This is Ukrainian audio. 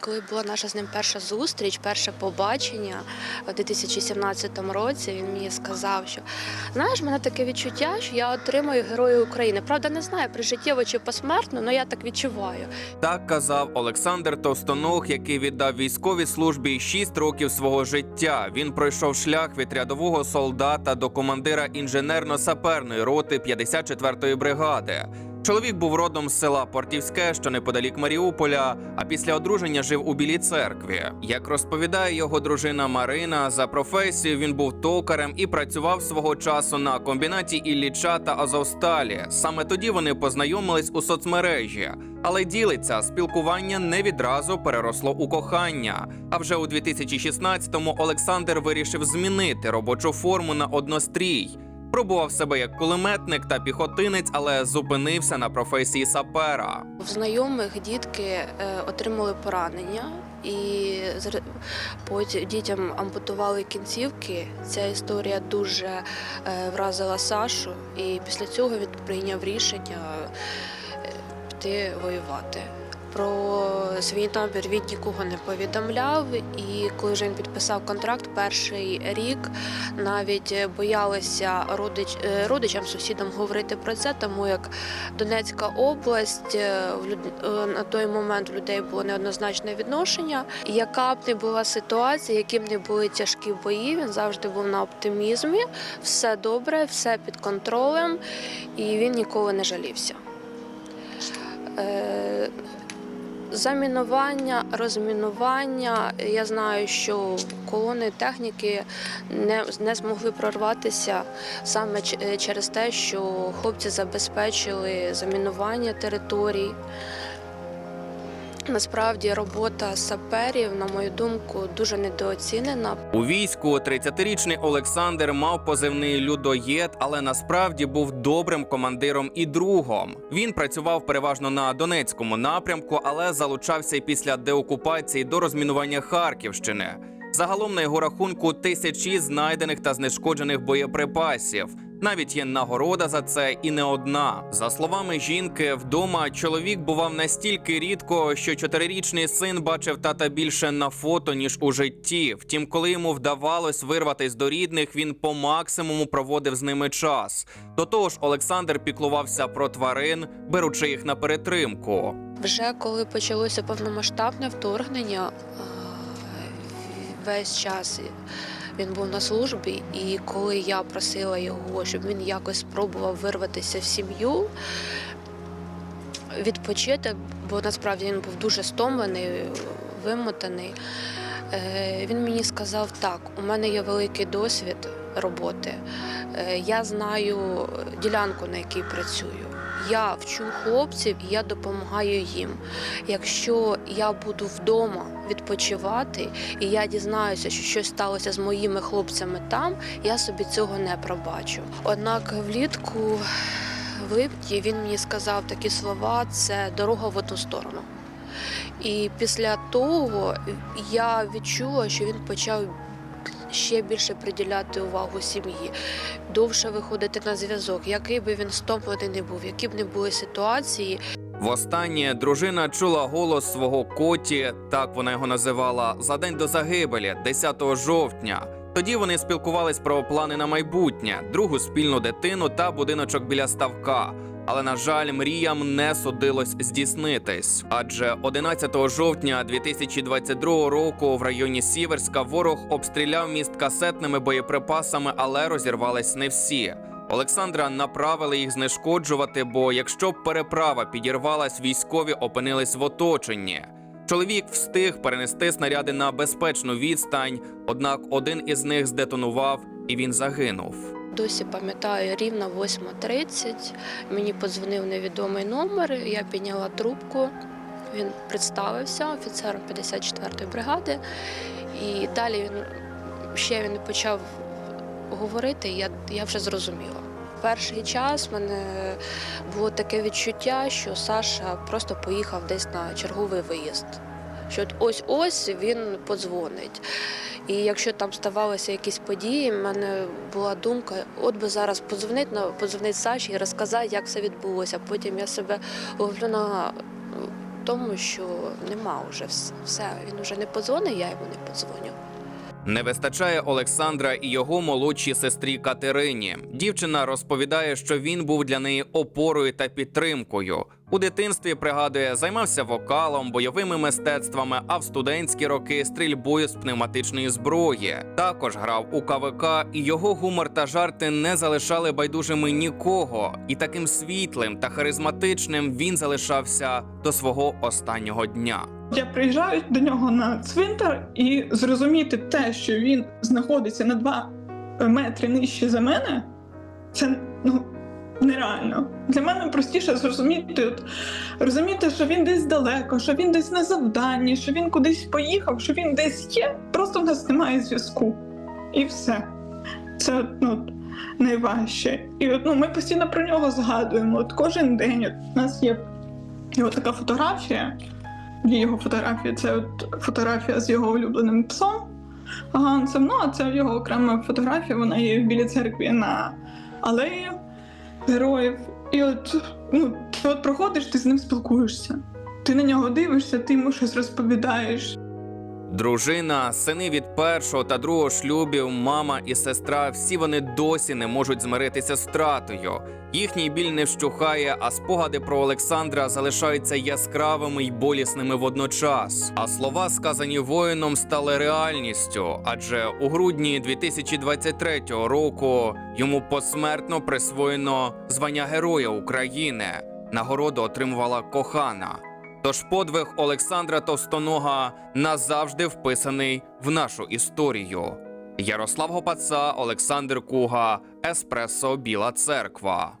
Коли була наша з ним перша зустріч, перше побачення у 2017 році, він мені сказав, що знаєш, мене таке відчуття, що я отримаю Героя України. Правда, не знаю, прижиттєво чи посмертно, але я так відчуваю. Так казав Олександр Товстоног, який віддав військовій службі 6 років свого життя. Він пройшов шлях від рядового солдата до командира інженерно-саперної роти 54-ї бригади. Чоловік був родом з села Портівське, що неподалік Маріуполя, а після одруження жив у Білій церкві. Як розповідає його дружина Марина, за професією він був токарем і працював свого часу на комбінаті Ілліча та Азовсталі. Саме тоді вони познайомились у соцмережі. Але ділиться, спілкування не відразу переросло у кохання. А вже у 2016-му Олександр вирішив змінити робочу форму на однострій. Пробував себе як кулеметник та піхотинець, але зупинився на професії сапера. В знайомих дітки е, отримали поранення, і потім дітям ампутували кінцівки. Ця історія дуже е, вразила Сашу, і після цього він прийняв рішення е, піти воювати. Про свій намір він нікого не повідомляв, і коли вже він підписав контракт, перший рік навіть боялися родич, е, родичам, сусідам говорити про це, тому як Донецька область е, е, на той момент в людей було неоднозначне відношення. Яка б не була ситуація, які б не були тяжкі бої, він завжди був на оптимізмі, все добре, все під контролем, і він ніколи не жалівся. Замінування, розмінування. Я знаю, що колони техніки не, не змогли прорватися саме е, через те, що хлопці забезпечили замінування територій. Насправді робота саперів, на мою думку, дуже недооцінена. У війську 30-річний Олександр мав позивний людоєд, але насправді був добрим командиром і другом. Він працював переважно на Донецькому напрямку, але залучався й після деокупації до розмінування Харківщини. Загалом на його рахунку тисячі знайдених та знешкоджених боєприпасів. Навіть є нагорода за це і не одна. За словами жінки, вдома чоловік бував настільки рідко, що чотирирічний син бачив тата більше на фото ніж у житті. Втім, коли йому вдавалось вирватись до рідних, він по максимуму проводив з ними час. До того ж, Олександр піклувався про тварин, беручи їх на перетримку. Вже коли почалося повномасштабне вторгнення, весь час він був на службі, і коли я просила його, щоб він якось спробував вирватися в сім'ю, відпочити, бо насправді він був дуже стомлений, вимотаний. е, Він мені сказав: так, у мене є великий досвід роботи. Е, Я знаю ділянку, на якій працюю. Я вчу хлопців і я допомагаю їм. Якщо я буду вдома відпочивати, і я дізнаюся, що щось сталося з моїми хлопцями там, я собі цього не пробачу. Однак влітку в липні він мені сказав такі слова: це дорога в одну сторону. І після того я відчула, що він почав ще більше приділяти увагу сім'ї, довше виходити на зв'язок, який би він стомлений не був, які б не були ситуації. Востаннє дружина чула голос свого коті, так вона його називала, за день до загибелі, 10 жовтня. Тоді вони спілкувались про плани на майбутнє, другу спільну дитину та будиночок біля ставка. Але на жаль, мріям не судилось здійснитись. Адже 11 жовтня 2022 року в районі Сіверська ворог обстріляв міст касетними боєприпасами, але розірвались не всі. Олександра направили їх знешкоджувати, бо якщо переправа підірвалась, військові опинились в оточенні. Чоловік встиг перенести снаряди на безпечну відстань, однак один із них здетонував і він загинув. Досі пам'ятаю, рівно 8.30 мені подзвонив невідомий номер. Я підняла трубку. Він представився офіцером 54-ї бригади, і далі він ще він почав говорити. Я, я вже зрозуміла. Перший час в мене було таке відчуття, що Саша просто поїхав десь на черговий виїзд. Що ось ось він подзвонить. І якщо там ставалися якісь події, в мене була думка, от би зараз подзвонити, подзвонити Саші і розказати, як все відбулося. Потім я себе ловлю на тому, що нема вже все. Він вже не подзвонить, я йому не подзвоню. Не вистачає Олександра і його молодшій сестрі Катерині. Дівчина розповідає, що він був для неї опорою та підтримкою. У дитинстві пригадує, займався вокалом, бойовими мистецтвами, а в студентські роки стрільбою з пневматичної зброї. Також грав у КВК, і його гумор та жарти не залишали байдужими нікого. І таким світлим та харизматичним він залишався до свого останнього дня. Я приїжджаю до нього на цвинтар і зрозуміти те, що він знаходиться на два метри нижче за мене, це ну нереально. Для мене простіше зрозуміти, от, розуміти, що він десь далеко, що він десь на завданні, що він кудись поїхав, що він десь є. Просто в нас немає зв'язку. І все. Це ну, найважче. І от, ну, ми постійно про нього згадуємо. От кожен день от, у нас є його така фотографія. Його фотографія, це от фотографія з його улюбленим псом Гансом. Ну, а це його окрема фотографія, вона є в білій церкві на алеї героїв. І от, ну, ти от проходиш, ти з ним спілкуєшся. Ти на нього дивишся, ти йому щось розповідаєш. Дружина, сини від першого та другого шлюбів, мама і сестра всі вони досі не можуть змиритися з втратою. Їхній біль не вщухає, а спогади про Олександра залишаються яскравими й болісними водночас. А слова, сказані воїном, стали реальністю, адже у грудні 2023 року йому посмертно присвоєно звання Героя України. Нагороду отримувала кохана. Тож подвиг Олександра Товстонога назавжди вписаний в нашу історію. Ярослав Гопаца, Олександр Куга, Еспресо Біла Церква.